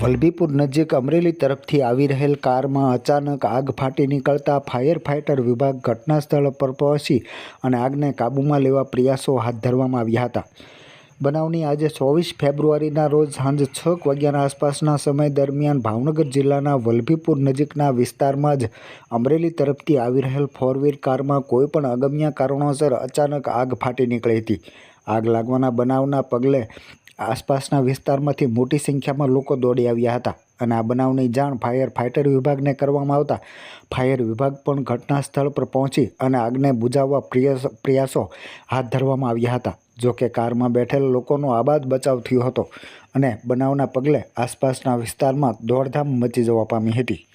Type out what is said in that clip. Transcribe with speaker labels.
Speaker 1: વલભીપુર નજીક અમરેલી તરફથી આવી રહેલ કારમાં અચાનક આગ ફાટી નીકળતા ફાયર ફાઇટર વિભાગ ઘટના સ્થળ પર પહોંચી અને આગને કાબૂમાં લેવા પ્રયાસો હાથ ધરવામાં આવ્યા હતા. બનાવની આજે ચોવીસ ફેબ્રુઆરીના રોજ સાંજે છ વાગ્યાના આસપાસના સમય દરમિયાન ભાવનગર જિલ્લાના વલભીપુર નજીકના વિસ્તારમાં જ અમરેલી તરફથી આવી રહેલ ફોર કારમાં કોઈપણ અગમ્ય કારણોસર અચાનક આગ ફાટી નીકળી હતી. આગ લાગવાના બનાવના પગલે આસપાસના વિસ્તારમાંથી મોટી સંખ્યામાં લોકો દોડી આવ્યા હતા અને આ બનાવની જાણ ફાયર ફાઇટર વિભાગને કરવામાં આવતા ફાયર વિભાગ પણ ઘટના સ્થળ પર પહોંચી અને આગને પ્રયાસ, પ્રયાસો હાથ ધરવામાં આવ્યા હતા જોકે કારમાં બેઠેલ લોકોનો આબાદ બચાવ થયો હતો અને બનાવના પગલે આસપાસના વિસ્તારમાં દોડધામ મચી જવા પામી હતી.